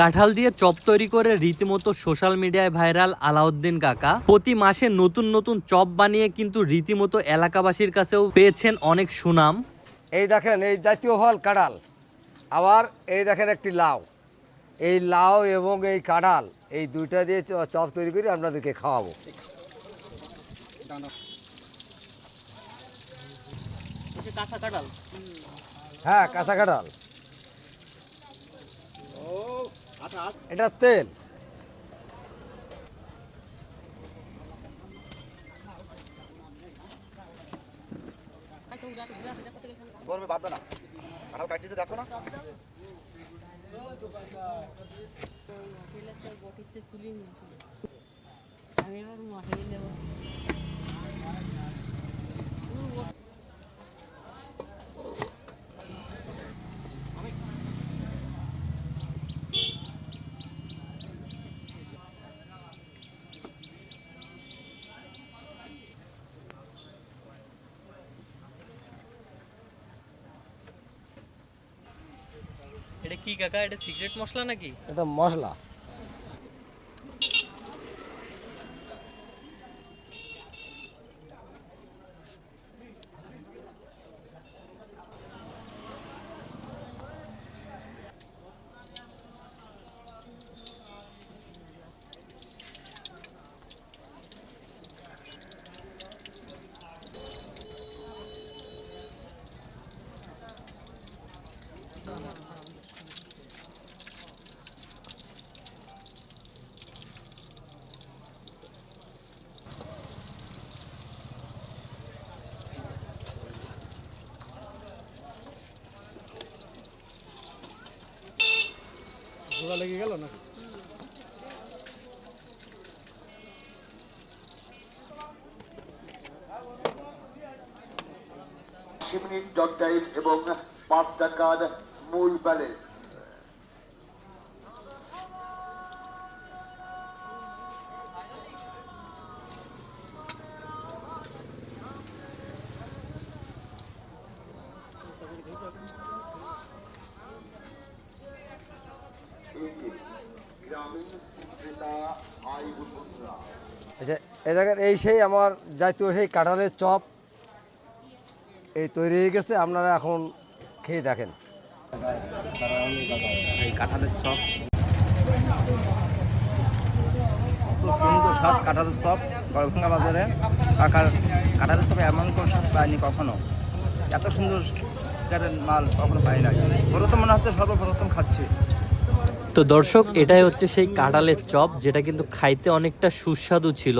কাঁঠাল দিয়ে চপ তৈরি করে রীতিমতো সোশ্যাল মিডিয়ায় ভাইরাল আলাউদ্দিন কাকা। প্রতি মাসে নতুন নতুন চপ বানিয়ে কিন্তু রীতিমতো এলাকাবাসীর কাছেও পেয়েছেন অনেক সুনাম। এই দেখেন এই জাতীয় ফল কাঁঠাল। আবার এই দেখেন একটি লাউ। এই লাউ এবং এই কাঁঠাল এই দুইটা দিয়ে চপ তৈরি করে আপনাদেরকে খাওয়াবো। হ্যাঁ কাঁচা কাঁঠাল। এটা তেল। করবে না। কাঁঠাল কাটতেছে দেখো না। আমি আবার মাঠে দেবো এটা কি কাকা? এটা সিক্রেট মশলা নাকি? এটা মশলা। আশি মিনিট ডট টাইম এবং পাঁচ টাকার মূল ব্যালেন্স এই আচ্ছা এই দেখেন, এই সেই আমার জাতীয় সেই কাঁঠালের চপ, এই তৈরি হয়ে গেছে, আপনারা এখন খেয়ে দেখেন। এই কাঁঠালের চপ। সুন্দর স্বাদ কাঁঠালের চপ, গড়ভঙ্গা বাজারে। কাঁঠালের চপ এমন কোনো স্বাদ পাইনি কখনো। এত সুন্দর মাল কখনো পাই নাই। প্রথম মনে হচ্ছে সর্বপ্রথম খাচ্ছি। তো দর্শক এটাই হচ্ছে সেই কাঁঠালের চপ যেটা কিন্তু খাইতে অনেকটা সুস্বাদু ছিল।